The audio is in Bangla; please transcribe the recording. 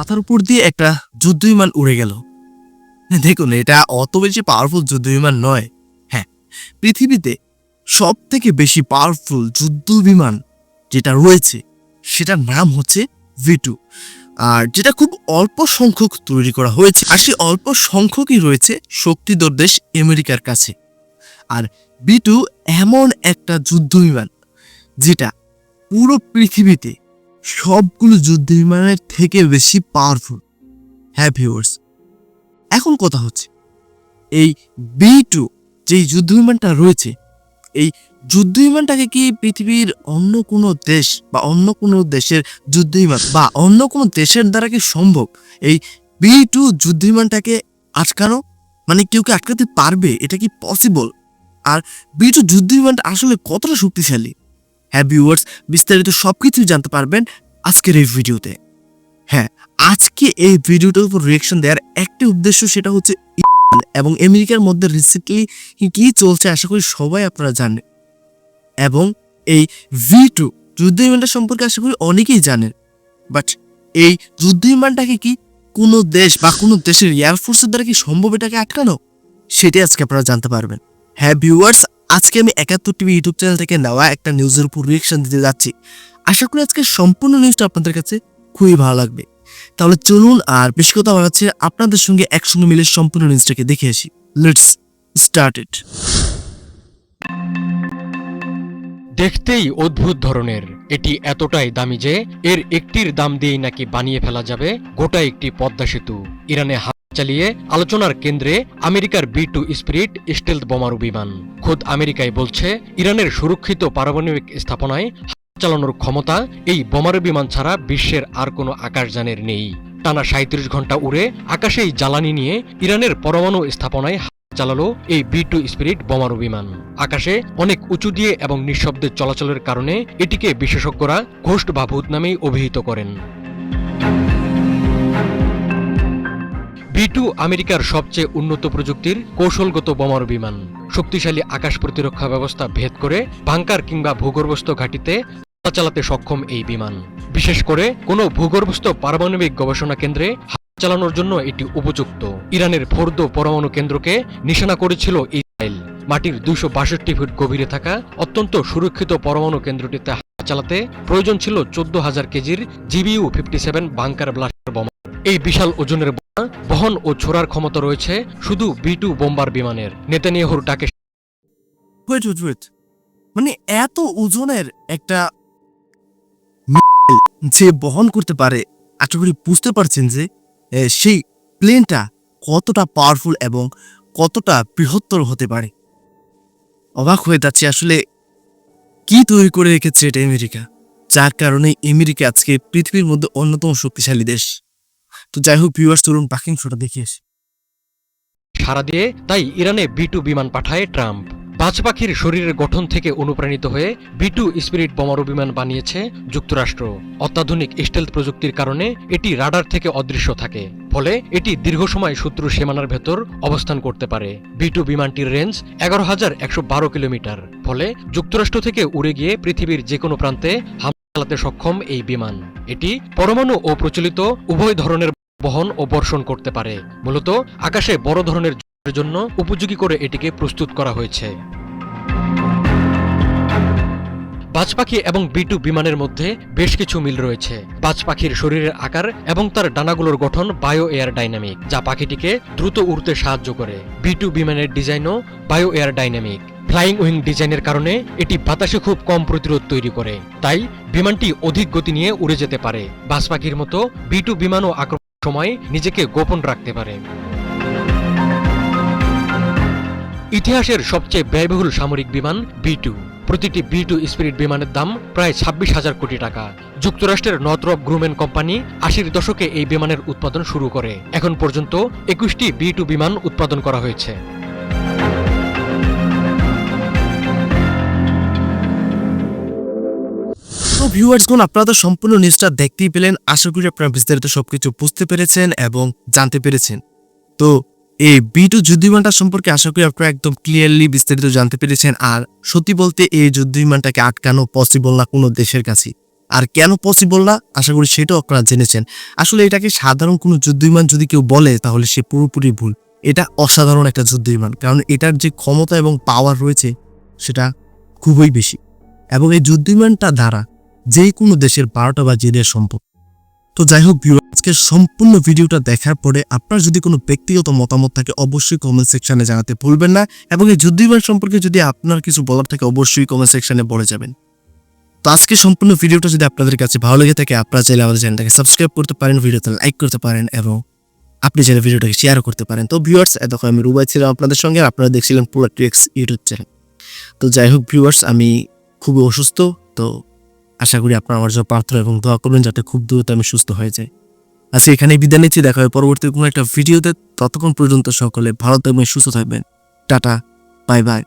মাথার উপর দিয়ে একটা যুদ্ধ বিমান উড়ে গেল। দেখুন, এটা অত বেশি পাওয়ারফুল যুদ্ধ বিমান নয়। হ্যাঁ পৃথিবীতে সব থেকে বেশি পাওয়ারফুল যুদ্ধ বিমান যেটা রয়েছে, সেটার নাম হচ্ছে ভিটু আর যেটা খুব অল্প সংখ্যক তৈরি করা হয়েছে। আর সেই অল্প সংখ্যকই রয়েছে শক্তিধর দেশ আমেরিকার কাছে। আর বিটু এমন একটা যুদ্ধ বিমান যেটা পুরো পৃথিবীতে সবগুলো যুদ্ধ বিমানের থেকে বেশি পাওয়ারফুল হ্যাঁ ভিউয়ার্স এখন কথা হচ্ছে, এই বি টু যেই যুদ্ধ বিমানটা রয়েছে, এই যুদ্ধ বিমানটাকে কি পৃথিবীর অন্য কোনো দেশ বা অন্য কোনো দেশের যুদ্ধ বিমান বা অন্য কোনো দেশের দ্বারা কি সম্ভব এই বি টু যুদ্ধ বিমানটাকে আটকানো? মানে কেউ কি আটকাতে পারবে? এটা কি পসিবল আর বি টু যুদ্ধ বিমানটা আসলে কতটা শক্তিশালী? হ্যাঁ ভিউয়ার্স বিস্তারিত সব কিছুই জানতে পারবেন আজকের এই ভিডিওতে। হ্যাঁ আজকে এই ভিডিওটার উপর রিয়েকশন দেওয়ার একটি উদ্দেশ্য সেটা হচ্ছে এবং আমেরিকার মধ্যে রিসেন্টলি কি চলছে আশা করি সবাই আপনারা জানেন। এবং এই ভি টু যুদ্ধ বিমানটা সম্পর্কে আশা করি অনেকেই জানেন। বাট এই যুদ্ধ বিমানটাকে কি কোনো দেশ বা কোনো দেশের এয়ারফোর্সের দ্বারা কি সম্ভব এটাকে আটকানো? সেটাই আজকে আপনারা জানতে পারবেন। হ্যাঁ ভিউয়ার্স আজকে আমি একাত্তর টিভি ইউটিউব চ্যানেল থেকে নেওয়া একটা নিউজের উপর রিয়েকশন দিতে যাচ্ছি। আশা করি আজকে সম্পূর্ণ নিউজটা আপনাদের কাছে খুবই ভালো লাগবে। তাহলে চলুন আর বেশি কথা বাড়াচ্ছে আপনাদের সঙ্গে একসঙ্গে মিলে সম্পূর্ণ নিউজটাকে দেখে আসি। লেটস স্টার্ট ইট দেখতেই অদ্ভুত ধরনের। এটি এতটাই দামি যে এর একটির দাম দিয়েই নাকি বানিয়ে ফেলা যাবে গোটা একটি পদ্মা সেতু। ইরানে চালিয়ে আলোচনার কেন্দ্রে আমেরিকার বি টু স্পিরিট স্টেলথ বোমারু বিমান। খোদ আমেরিকায় বলছে, ইরানের সুরক্ষিত পারমাণবিক স্থাপনায় চালানোর ক্ষমতা এই বোমারু বিমান ছাড়া বিশ্বের আর কোনো আকাশযানের নেই। টানা সাঁত্রিশ ঘণ্টা উড়ে আকাশেই জ্বালানি নিয়ে ইরানের পরমাণু স্থাপনায় চালালো এই বি টু স্পিরিট বোমারু বিমান। আকাশে অনেক উঁচু দিয়ে এবং নিঃশব্দে চলাচলের কারণে এটিকে বিশেষজ্ঞরা ঘোষ্ট বা ভূত নামেই অভিহিত করেন। টু আমেরিকার সবচেয়ে উন্নত প্রযুক্তির কৌশলগত বোমারু বিমান। শক্তিশালী আকাশ প্রতিরক্ষা ব্যবস্থা ভেদ করে বাংকার কিংবা ভূগর্ভস্থ ঘাঁটিতে চালাতে সক্ষম এই বিমান। বিশেষ করে কোনো ভূগর্ভস্থ পারমাণবিক গবেষণা কেন্দ্রে চালানোর জন্য এটি উপযুক্ত। ইরানের ফোর্দো পরমাণু কেন্দ্রকে নিশানা করেছিল ইসরায়েল। মাটির দুইশো বাষট্টি ফুট গভীরে থাকা অত্যন্ত সুরক্ষিত পরমাণু কেন্দ্রটিতে চালাতে প্রয়োজন ছিল চোদ্দ হাজার কেজির GBU fifty seven bunker blaster বোমা। এই বিশাল ওজনের বোমা, বহন ও ছোড়ার ক্ষমতা রয়েছে শুধু বি টু বোম্বার বিমানের। নেতানিয়াহুর ডাকে মানে এত ওজনের একটা যে বহন করতে পারে, আশা করি বুঝতে পারছেন যে সেই প্লেনটা কতটা পাওয়ারফুল এবং কতটা বৃহত্তর হতে পারে। অবাক হয়ে যাচ্ছে আসলে কি তৈরি করে রেখেছে এটা আমেরিকা, যার কারণে আমেরিকা আজকে পৃথিবীর মধ্যে অন্যতম শক্তিশালী দেশ। তো যাই হোক ভিউয়ার্স তরুণ পাখিং শোটা দেখে আসি। সাড়া দিয়ে, তাই ইরানে বি বিমান পাঠায় ট্রাম্প। বাজ পাখির শরীরের গঠন থেকে অনুপ্রাণিত হয়ে বি টু স্পিরিট বোমারু বিমান বানিয়েছে যুক্তরাষ্ট্র। অত্যাধুনিক স্টেলথ প্রযুক্তির কারণে এটি রাডার থেকে অদৃশ্য থাকে, ফলে এটি দীর্ঘ সময় শত্রু সীমানার ভেতর অবস্থান করতে পারে। বি টু বিমানটির রেঞ্জ এগারো হাজার একশো বারো কিলোমিটার, ফলে যুক্তরাষ্ট্র থেকে উড়ে গিয়ে পৃথিবীর যে কোনো প্রান্তে হামলা চালাতে সক্ষম এই বিমান। এটি পরমাণু ও প্রচলিত উভয় ধরনের বহন ও বর্ষণ করতে পারে। মূলত আকাশে বড় ধরনের জন্য উপযোগী করে এটিকে প্রস্তুত করা হয়েছে। বাজ পাখি এবং বি টু বিমানের মধ্যে বেশ কিছু মিল রয়েছে। বাজ পাখির শরীরের আকার এবং তার ডানাগুলোর গঠন বায়ো এয়ার ডাইনামিক যা পাখিটিকে দ্রুত উড়তে সাহায্য করে। বিটু বিমানের ডিজাইনও bio aerodynamic flying wing ডিজাইনের কারণে এটি বাতাসে খুব কম প্রতিরোধ তৈরি করে। তাই বিমানটি অধিক গতি নিয়ে উড়ে যেতে পারে। বাজ পাখির মতো বি টু বিমানও আক্রমণ সময় নিজেকে গোপন রাখতে পারে। ইতিহাসের সবচেয়ে ব্যয়বহুল সামরিক বিমান বি টু। প্রতিটি বি টু স্পিরিট বিমানের দাম প্রায় ছাব্বিশ হাজার কোটি টাকা। যুক্তরাষ্ট্রের নথরপ গ্রুমেন কোম্পানি আশির দশকে এই বিমানের উৎপাদন শুরু করে। এখন পর্যন্ত একুশটি বি টু বিমান উৎপাদন করা হয়েছে। তো ভিউয়ার্সগণ আপনারা তো সম্পূর্ণ নিউজটা দেখতেই পেলেন। আশা করি আপনারা বিস্তারিত সবকিছু বুঝতে পেরেছেন এবং জানতে পেরেছেন। তো এই বি টু যুদ্ধ বিমানটা সম্পর্কে আশা করি আপনারা একদম ক্লিয়ারলি বিস্তারিত জানতে পেরেছেন। আর সত্যি বলতে এই যুদ্ধ বিমানটাকে আটকানো পসিবল না কোনো দেশের কাছে। আর কেন পসিবল না? আশা করি সেটাও আপনারা জেনেছেন। আসলে এটাকে সাধারণ কোনো যুদ্ধ বিমান যদি কেউ বলে, তাহলে সে পুরোপুরি ভুল। এটা অসাধারণ একটা যুদ্ধ বিমান কারণ এটার যে ক্ষমতা এবং পাওয়ার রয়েছে, সেটা খুবই বেশি। এবং এই যুদ্ধ বিমানটা দ্বারা যে কোনো দেশের বারোটা বাজিয়ে দেওয়া সম্ভব। তো যাই হোক ভিউয়ার আজকের সম্পূর্ণ ভিডিওটা দেখার পরে আপনার যদি কোনো ব্যক্তিগত মতামত থাকে, অবশ্যই কমেন্ট সেকশনে জানাতে ভুলবেন না এবং এই যুদ্ধ বিমান সম্পর্কে যদি আপনার কিছু বলার থাকে, অবশ্যই কমেন্ট সেকশনে বলে যাবেন। তো আজকে সম্পূর্ণ ভিডিওটা যদি আপনাদের কাছে ভালো লেগে থাকে, আপনারা চাইলে আমাদের চ্যানেলটাকে সাবস্ক্রাইব করতে পারেন, ভিডিওতে লাইক করতে পারেন এবং আপনি চাইলে ভিডিওটাকে শেয়ারও করতে পারেন। তো ভিউয়ার্স, এতক্ষণ আমি রুবাই ছিলাম আপনাদের সঙ্গে আপনারা দেখছিলেন পুরো ট্রিক্স ইউটিউব চ্যানেল তো যাই হোক ভিউয়ার্স, আমি খুবই অসুস্থ, তো আশা করি আপনারা আমার জন্য প্রার্থনা এবং দোয়া করবেন যাতে খুব দ্রুত আমি সুস্থ হয়ে যাই। আজকে এখানে বিদায় নিচ্ছি। দেখা হয় পরবর্তী কোনো একটা ভিডিওতে। ততক্ষণ পর্যন্ত সকলে ভালো থাকবেন, সুস্থ থাকবেন। Tata, bye bye.